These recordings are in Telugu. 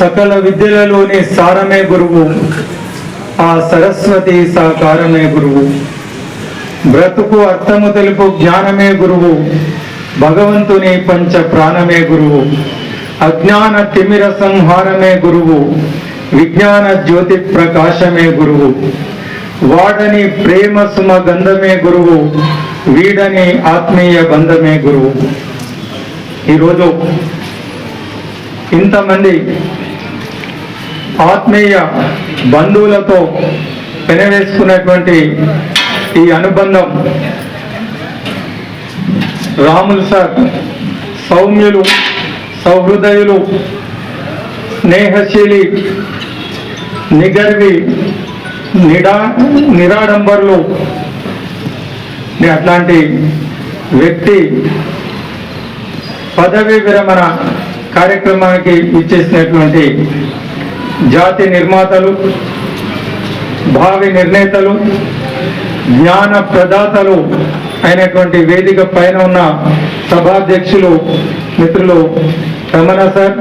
సకల విద్యలలోని సారమే గురువు. ఆ సరస్వతి సాకారమే గురువు. బ్రతుకు అర్థము తెలుపు జ్ఞానమే గురువు. భగవంతుని పంచ ప్రాణమే గురువు. అజ్ఞాన తిమిర సంహారమే గురువు. విజ్ఞాన జ్యోతి ప్రకాశమే గురువు. వాడని ప్రేమ సుమ గంధమే గురువు. వీడని ఆత్మీయ బంధమే గురువు. ఈరోజు ఇంతమంది ఆత్మీయ బంధువులతో పెనవేసుకున్నటువంటి ఈ అనుబంధం రాములు సార్ సౌమ్యులు సౌహృదయులు స్నేహశీలి నిగర్వి నిడా నిరాడంబరులు. అట్లాంటి వ్యక్తి పదవీ విరమణ కార్యక్రమానికి ఇచ్చేసినటువంటి జాతి నిర్మాతలు భావి నిర్ణేతలు జ్ఞాన ప్రదాతలు అయినటువంటి వేదిక పైన ఉన్న సభాధ్యక్షులు మిత్రులు రమణ సార్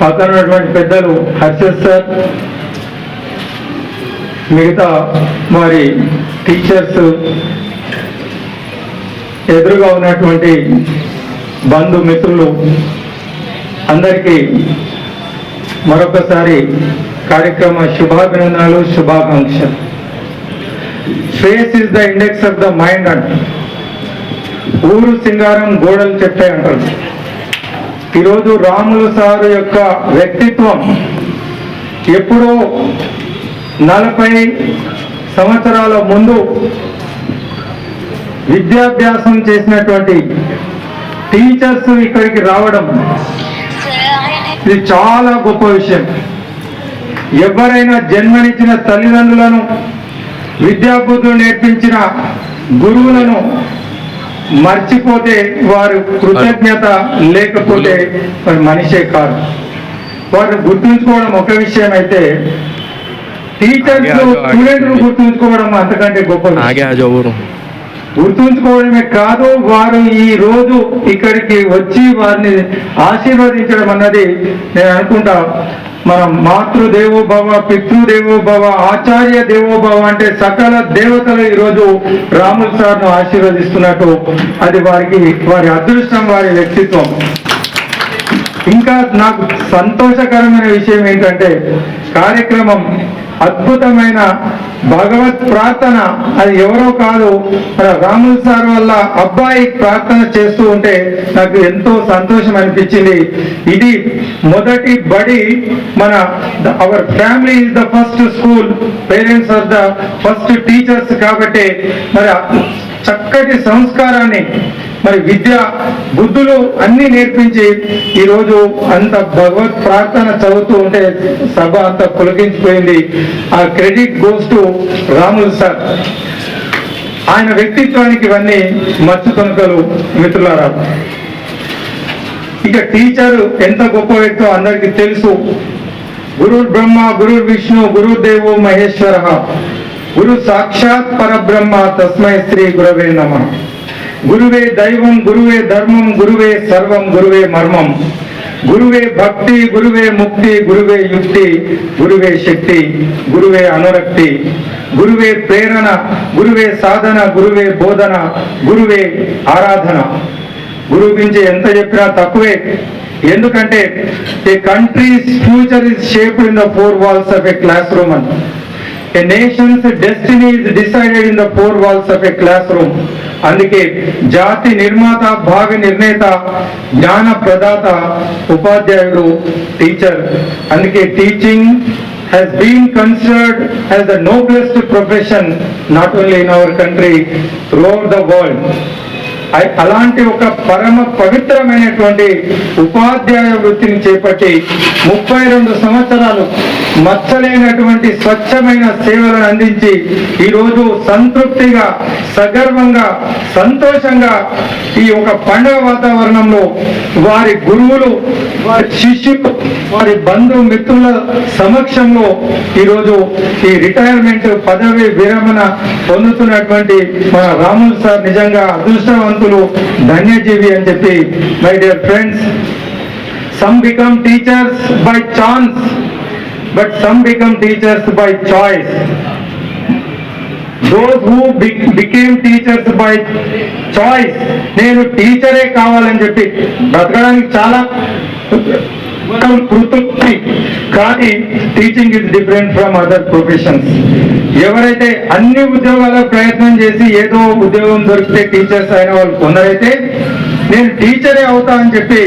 పక్కన ఉన్నటువంటి పెద్దలు హర్షద్ సార్ మిగతా వారి టీచర్స్ ఎదురుగా ఉన్నటువంటి బంధుమిత్రులు అందరికీ మరొకసారి కార్యక్రమ శుభాభినందనలు శుభాకాంక్షలు. Face is the index of the mind అంట. ఊరు సింగారం గోడలు చెప్పే అంటారు. ఈరోజు రాములు సారు యొక్క వ్యక్తిత్వం ఎప్పుడో నలభై సంవత్సరాల ముందు విద్యాభ్యాసం చేసినటువంటి టీచర్స్ ఇక్కడికి రావడం ఇది చాలా గొప్ప విషయం. ఎవరైనా జన్మనిచ్చిన తల్లిదండ్రులను విద్యాబుద్ధులు నేర్పించిన గురువులను మర్చిపోతే వారు కృతజ్ఞత లేకపోతే మరి మనిషే కాదు వారు గుర్తుంచుకోవడం ఒక విషయం అయితే టీచర్స్ స్టూడెంట్లు గుర్తుంచుకోవడం అంతకంటే గొప్ప గుర్తుంచుకోవడమే కాదు వారు ఈ రోజు ఇక్కడికి వచ్చి వారిని ఆశీర్వదించడం అన్నది నేను అనుకుంటా. మనం మాతృదేవో భవ పితృదేవో భవ ఆచార్య దేవో భవ అంటే సకల దేవతలు ఈ రోజు రాములు సార్ను ఆశీర్వదిస్తున్నట్టు అది వారికి వారి అదృష్టం వారి వ్యక్తిత్వం. ఇంకా నాకు సంతోషకరమైన విషయం ఏంటంటే కార్యక్రమం అద్భుతమైన భగవత్ ప్రార్థన. అది ఎవరో కాదు మన రాముల్ సార్ వల్ల అబ్బాయి ప్రార్థన చేస్తూ ఉంటే నాకు ఎంతో సంతోషం అనిపించింది. ఇది మొదటి బడి మన our family is the first school parents are the first teachers కాబట్టి మరి చక్కటి సంస్కారాన్ని మరి విద్య బుద్ధులు అన్ని నేర్పించి ఈరోజు అంత భగవత్ ప్రార్థన చదువుతూ ఉంటే సభ అంత పులకించిపోయింది. ఆ credit goes to Ramulu sir. ఆయన వ్యక్తిత్వానికి ఇవన్నీ మచ్చుకొనకలు మిత్రులారా. ఇక టీచర్ ఎంత గొప్ప వ్యక్తో అందరికీ తెలుసు. గురు బ్రహ్మ గురు విష్ణు గురుదేవో మహేశ్వర. గురు సాక్షాత్ పరబ్రహ్మ తస్మై శ్రీ గురవే నమ. గురువే దైవం గురువే ధర్మం గురువే సర్వం గురువే మర్మం. గురువే భక్తి గురువే ముక్తి గురువే యుక్తి గురువే శక్తి గురువే అనురక్తి. గురువే ప్రేరణ గురువే సాధన గురువే బోధన గురువే ఆరాధన. గురువు గురించి ఎంత చెప్పినా తక్కువే. ఎందుకంటే a country's future is shape in the four walls of a classroom అని a nation's destiny is decided in the four walls of a classroom అందుకే జాతి నిర్మాత భావి నిర్ణేత జ్ఞాన ప్రదాత ఉపాధ్యాయుడు టీచర్ అందుకే teaching has been considered as the noblest profession not only in our country throughout the world అలాంటి ఒక పరమ పవిత్రమైనటువంటి ఉపాధ్యాయ వృత్తిని చేపట్టి ముప్పై రెండు సంవత్సరాలు మచ్చలేనటువంటి స్వచ్ఛమైన సేవలను అందించి ఈరోజు సంతృప్తిగా సగర్వంగా సంతోషంగా ఈ ఒక పండుగ వాతావరణంలో వారి గురువులు వారి శిష్యులు వారి బంధుమిత్రుల సమక్షంలో ఈరోజు ఈ రిటైర్మెంట్ పదవి విరమణ పొందుతున్నటువంటి మన రాములు సార్ నిజంగా ధనవంతులు ధన్యజీవి అని చెప్పి my dear friends some become teachers by chance but some become teachers by choice those who became teachers by choice నేను టీచరే కావాలని చెప్పి బ్రతకడానికి చాలా కృతృప్తి కానీ teaching is different from other professions ఎవరైతే అన్ని ఉద్యోగాల ప్రయత్నం చేసి ఏదో ఉద్యోగం దొరికితే టీచర్స్ అయిన వాళ్ళు కొందరైతే నేను టీచరే అవుతా అని చెప్పి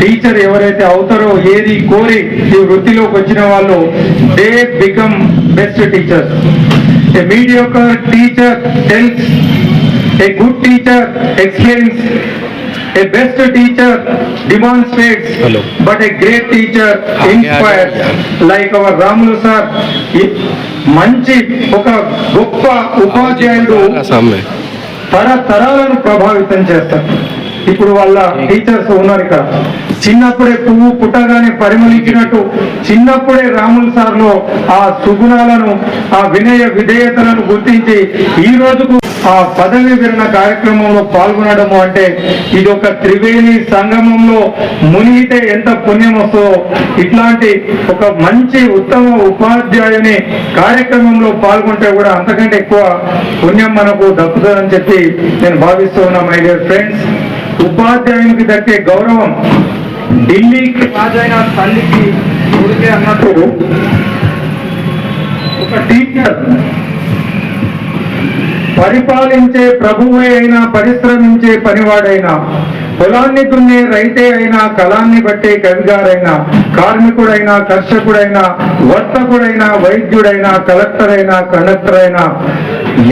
టీచర్ ఎవరైతే అవుతారో ఏది కోరి ఈ వృత్తిలోకి వచ్చిన వాళ్ళు they become best teachers a mediocre teacher tells a good teacher experience A best teacher demonstrates, Hello. but a great teacher inspires. Like our Ramulu sir, మంచి ఒక గొప్ప ఉపాధ్యాయుడు తరతరాలను ప్రభావితం చేస్తారు ఇప్పుడు వాళ్ళ టీచర్స్ ఉన్నారు ఇక్కడ. చిన్నప్పుడే పువ్వు పుట్టగానే పరిమళించినట్టు చిన్నప్పుడే రాములు సార్లో ఆ సుగుణాలను ఆ వినయ విధేయతలను గుర్తించి ఈ రోజుకు ఆ పదవి విరణ కార్యక్రమంలో పాల్గొనడము అంటే ఇది ఒక త్రివేణి సంగమంలో మునిగితే ఎంత పుణ్యం వస్తుందో ఇట్లాంటి ఒక మంచి ఉత్తమ ఉపాధ్యాయుని కార్యక్రమంలో పాల్గొంటే కూడా అంతకంటే ఎక్కువ పుణ్యం మనకు దక్కుతుందని చెప్పి నేను భావిస్తూ ఉన్నా మై డియర్ ఫ్రెండ్స్ ఉపాధ్యాయునికి దక్కే గౌరవం ఢిల్లీకి రాజైన తల్లికి కొడుకే అన్నట్టు. ఒక టీచర్ పరిపాలించే ప్రభువే అయినా పరిశ్రమించే పనివాడైనా పొలాన్ని దున్నే రైతే అయినా కళాన్ని బట్టే కవిగారైనా కార్మికుడైనా కర్షకుడైనా వర్తకుడైనా వైద్యుడైనా కలెక్టర్ అయినా కండక్టర్ అయినా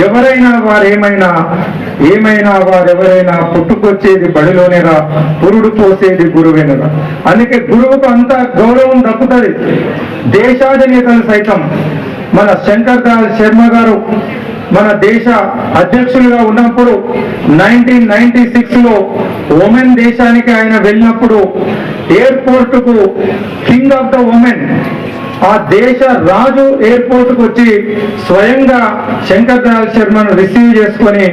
ఎవరైనా వారేమైనా ఏమైనా వారెవరైనా పుట్టుకొచ్చేది బడిలోనేరా పురుడు పోసేది గురువేనరా అందుకే గురువుకు అంత గౌరవం దక్కుతుంది. దేశాధినేతలు సైతం మన శంకర్ దాల్ శర్మ గారు మన దేశ అధ్యక్షులుగా ఉన్నప్పుడు నైన్టీన్ నైన్టీ సిక్స్లో ఉమెన్ దేశానికి ఆయన వెళ్ళినప్పుడు ఎయిర్పోర్ట్కు కింగ్ ఆఫ్ ద ఉమెన్ ఆ దేశ రాజు ఎయిర్పోర్ట్కు వచ్చి స్వయంగా శంకర్ దయాల్ శర్మను రిసీవ్ చేసుకొని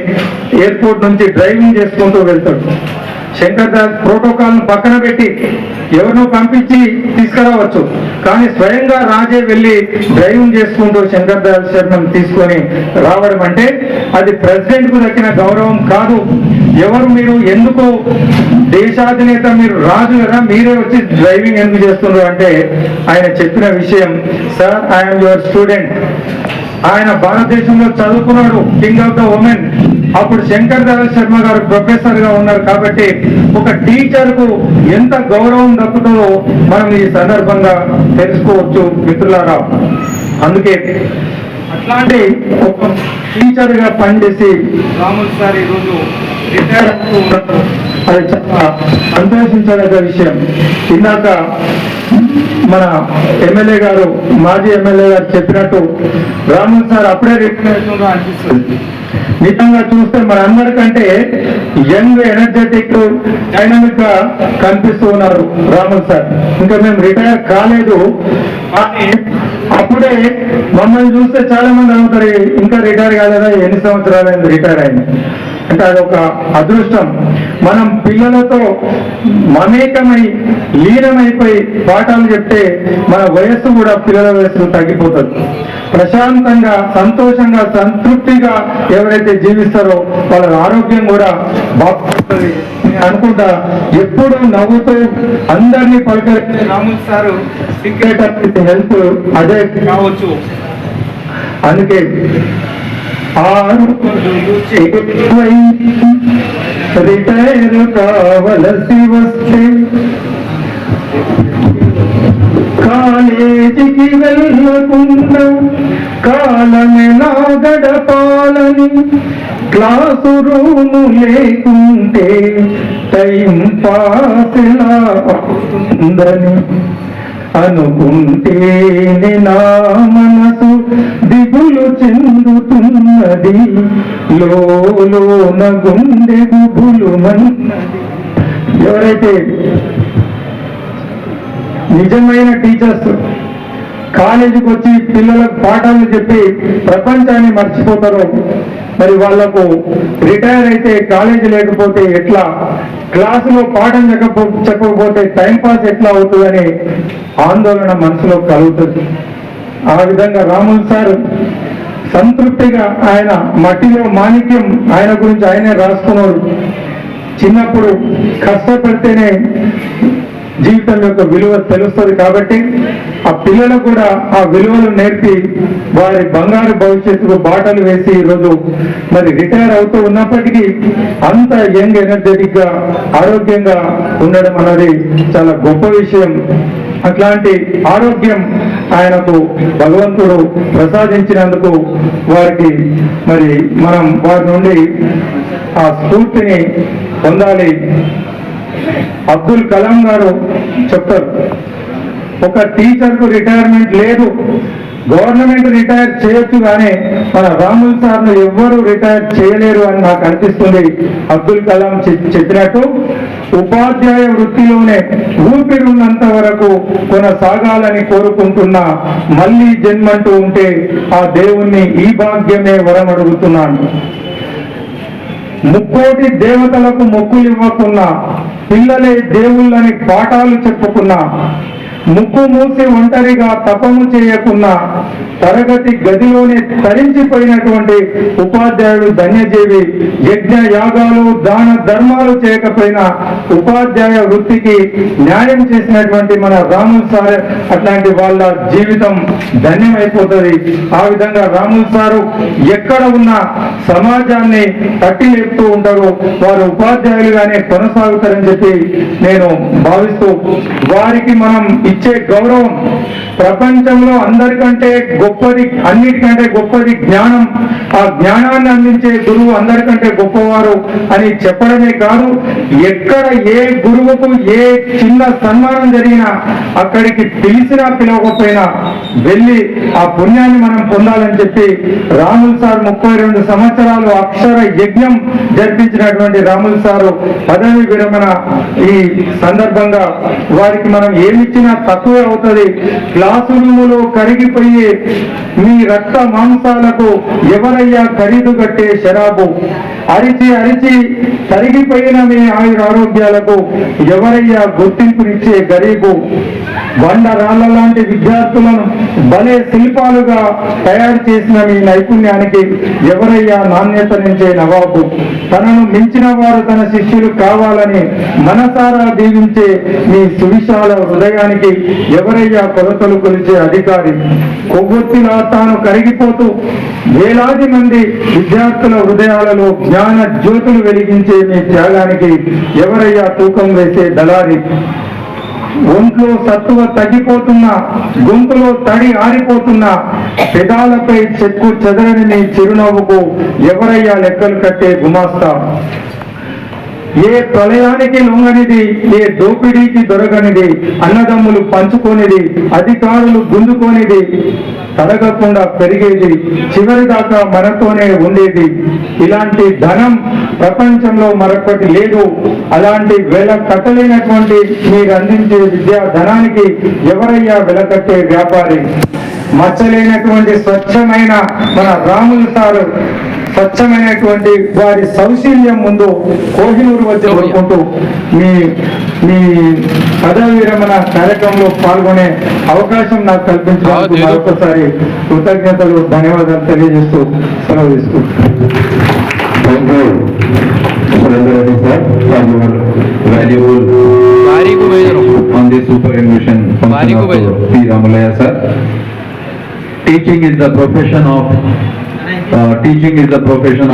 ఎయిర్పోర్ట్ నుంచి డ్రైవింగ్ చేసుకుంటూ వెళ్తాడు. శంకర్ దయాల్ ప్రోటోకాల్ పక్కన పెట్టి ఎవరినో పంపించి తీసుకురావచ్చు. కానీ స్వయంగా రాజే వెళ్ళి డ్రైవింగ్ చేసుకుంటూ శంకర్ దయాల్ శర్మను తీసుకొని రావడం అంటే అది ప్రెసిడెంట్కు దక్కిన గౌరవం కాదు. ఎవరు మీరు ఎందుకు దేశాధినేత మీరు రాజు కదా మీరే వచ్చి డ్రైవింగ్ ఎందుకు చేస్తున్నారు అంటే ఆయన చెప్పిన విషయం సార్ ఐఎమ్ యువర్ స్టూడెంట్ ఆయన భారతదేశంలో చదువుకున్నాడు కింగ్ ఆఫ్ ద ఉమెన్ అప్పుడు శంకర్ దయాళ్ శర్మ గారు ప్రొఫెసర్గా ఉన్నారు కాబట్టి ఒక టీచర్కు ఎంత గౌరవం దక్కుతుందో మనం ఈ సందర్భంగా తెలుసుకోవచ్చు మిత్రులారా. అందుకే అట్లాంటి ఒక టీచర్గా పనిచేసి రాములు సార్ ఈరోజు రిటైర్ అది చాలా సంతోషించదగ్గ విషయం. ఇందాక మన ఎమ్మెల్యే గారు మాజీ ఎమ్మెల్యే గారు చెప్పినట్టు రాములు సార్ అప్పుడే రిటైర్ అనిపిస్తుంది. నిజంగా చూస్తే మనందరికంటే యంగ్ ఎనర్జెటిక్ డైనమిక్గా కనిపిస్తూ ఉన్నారు రామన్ సార్. ఇంకా మేము రిటైర్ కాలేదు. కానీ అప్పుడే మమ్మల్ని చూస్తే చాలా మంది అవుతారు ఇంకా రిటైర్ కాలేదా? ఎన్ని సంవత్సరాలు రిటైర్ అయింది? అంటే అదొక అదృష్టం. మనం పిల్లలతో మమేకమై లీనమైపోయి పాఠాలు చెప్తే మన వయస్సు కూడా పిల్లల వయస్సు తగ్గిపోతుంది. ప్రశాంతంగా సంతోషంగా సంతృప్తిగా ఎవరైతే జీవిస్తారో వాళ్ళ ఆరోగ్యం కూడా బాగుంటుంది. అనుకుంటా ఎప్పుడు నవ్వుతూ అందరినీ పలకరించే రాముల్ సారు సీక్రెట్ హెల్ప్ అదే. కావచ్చు. అందుకే ఆరు ఎక్కువై రిటైర్ కావలసి వస్తే కాలేజీకి వెళ్ళకుండా కాలమెలా గడపాలని క్లాసు రూము లేకుంటే టైం పాస్ ఎలా అవుతుందని. అనుకుంటేనే నా మనసు దిగులు చెందుతున్నది. లోన గుండె గుబులు ఎవరైతే నిజమైన టీచర్స్ కాలేజీకి వచ్చి పిల్లలకు పాఠాలు చెప్పి ప్రపంచాన్ని మర్చిపోతారు మరి వాళ్ళకు రిటైర్ అయితే కాలేజీ లేకపోతే ఎట్లా? క్లాసులో పాఠం చెప్పకపో చెప్పకపోతే టైం పాస్ ఎట్లా అవుతుందని ఆందోళన మనసులో కలుగుతుంది. ఆ విధంగా రాములు సార్ సంతృప్తిగా ఆయన మట్టిలో మాణిక్యం ఆయన గురించి ఆయనే రాసుకున్నాడు చిన్నప్పుడు కష్టపడితేనే జీవితం యొక్క విలువ తెలుస్తుంది కాబట్టి పిల్లలకు కూడా ఆ విలువలు నేర్పి వారి బంగారు భవిష్యత్తుకు బాటలు వేసి ఈరోజు మరి రిటైర్ అవుతూ ఉన్నప్పటికీ అంత యంగ్ ఎనర్జెటిక్గా ఆరోగ్యంగా ఉండడం అన్నది చాలా గొప్ప విషయం. అట్లాంటి ఆరోగ్యం ఆయనకు భగవంతుడు ప్రసాదించినందుకు వారికి మరి మనం వారి నుండి ఆ స్ఫూర్తిని పొందాలి. అబ్దుల్ కలాం గారు చెప్తారు ఒక టీచర్కు రిటైర్మెంట్ లేదు. గవర్నమెంట్ రిటైర్ చేయొచ్చు కానీ మన రాముల్ సార్ను ఎవ్వరూ ఎవ్వరు రిటైర్ చేయలేరు అని నాకు అనిపిస్తుంది. అబ్దుల్ కలాం చెప్పినట్టు ఉపాధ్యాయ వృత్తిలోనే ఊపిరి ఉన్నంత వరకు కొనసాగాలని కోరుకుంటున్నా మళ్ళీ జన్మంటూ ఉంటే ఆ దేవుణ్ణి ఈ భాగ్యమే వరమడుగుతున్నాను. ముక్కోటి దేవతలకు మొక్కులు ఇవ్వకున్నా పిల్లలే దేవుళ్ళని పాఠాలు చెప్పుకున్నా ముక్కు మూసి ఒంటరిగా తపము చేయకున్నా తరగతి గదిలోనే తరించిపోయినటువంటి ఉపాధ్యాయుడు ధన్యజీవి యజ్ఞ యాగాలు దాన ధర్మాలు చేయకపోయినా ఉపాధ్యాయ వృత్తికి న్యాయం చేసినటువంటి మన రాముల్ సార్ అట్లాంటి వాళ్ళ జీవితం ధన్యమైపోతుంది. ఆ విధంగా రాముల్ సారు ఎక్కడ ఉన్న సమాజాన్ని తట్టి లేపుతూ ఉంటారు వారు ఉపాధ్యాయులుగానే కొనసాగుతారని చెప్పి నేను భావిస్తూ వారికి మనం ఇచ్చే గౌరవం ప్రపంచంలో అందరికంటే గొప్పది అన్నిటికంటే గొప్పది జ్ఞానం. ఆ జ్ఞానాన్ని అందించే గురువు అందరికంటే గొప్పవారు అని చెప్పడమే కాదు ఎక్కడ ఏ గురువుకు ఏ చిన్న సన్మానం జరిగినా అక్కడికి పిలిచినా పిలవకపోయినా వెళ్ళి ఆ పుణ్యాన్ని మనం పొందాలని చెప్పి రాముల్ సార్ ముప్పై రెండు సంవత్సరాలు అక్షర యజ్ఞం జరిపించినటువంటి రాముల్ సారు పదవి విరమణ ఈ సందర్భంగా వారికి మనం ఏమిచ్చినా తక్కువే అవుతుంది. క్లాసు రూములో కరిగిపోయి మీ రక్త మాంసాలకు ఎవరయ్యా ఖరీదు కట్టే శరాబు? అరిచి అరిచి తరిగిపోయిన మీ ఆయుర ఆరోగ్యాలకు ఎవరయ్యా గుర్తింపునిచ్చే గరీబు? బండ రాళ్ళ లాంటి విద్యార్థులను భలే శిల్పాలుగా తయారు చేసిన మీ నైపుణ్యానికి ఎవరయ్యా నాణ్యతనించే నవాబు? తనను మించిన వారు తన శిష్యులు కావాలని మనసారా దీవించే మీ సువిశాల హృదయానికి ఎవరయ్యా కొలతలు కొలిచే అధికారి? కొవ్వొత్తిలా తాను కరిగిపోతూ వేలాది మంది విద్యార్థుల హృదయాలలో జ్ఞాన జ్యోతులు వెలిగించే మీ త్యాగానికి ఎవరయ్యా తూకం వేసే దళారి? ఒంట్లో సత్తువ తగ్గిపోతున్నా గొంతులో తడి ఆరిపోతున్నా పెదాలపై చెక్కు చెదరని నీ చిరునవ్వుకు ఎవరయ్యా లెక్కలు కట్టే గుమాస్తా? ఏ ప్రళయానికి లొంగనిది ఏ దోపిడీకి దొరకనిది అన్నదమ్ములు పంచుకోనిది అధికారులు గుంజుకోనిది తరగకుండా పెరిగేది చివరి దాకా మనతోనే ఉండేది. ఇలాంటి ధనం ప్రపంచంలో మరొకటి లేదు. అలాంటి వెల కట్టలేనటువంటి మీరు అందించే విద్యా ధనానికి ఎవరయ్యా వెలకట్టే వ్యాపారి? మచ్చలేనటువంటి స్వచ్ఛమైన మన రాములు సారు. స్వచ్ఛమైనటువంటి వారి సౌశీల్యం ముందు కోహినూరు వద్ద కోరుకుంటూ మీ మీ పదవి విరమణ కార్యక్రమంలో పాల్గొనే అవకాశం నాకు కల్పించడానికి మరొకసారి కృతజ్ఞతలు ధన్యవాదాలు తెలియజేస్తూ సెలవు తీసుకుంటున్నాను teaching is the profession of Uh, teaching is a profession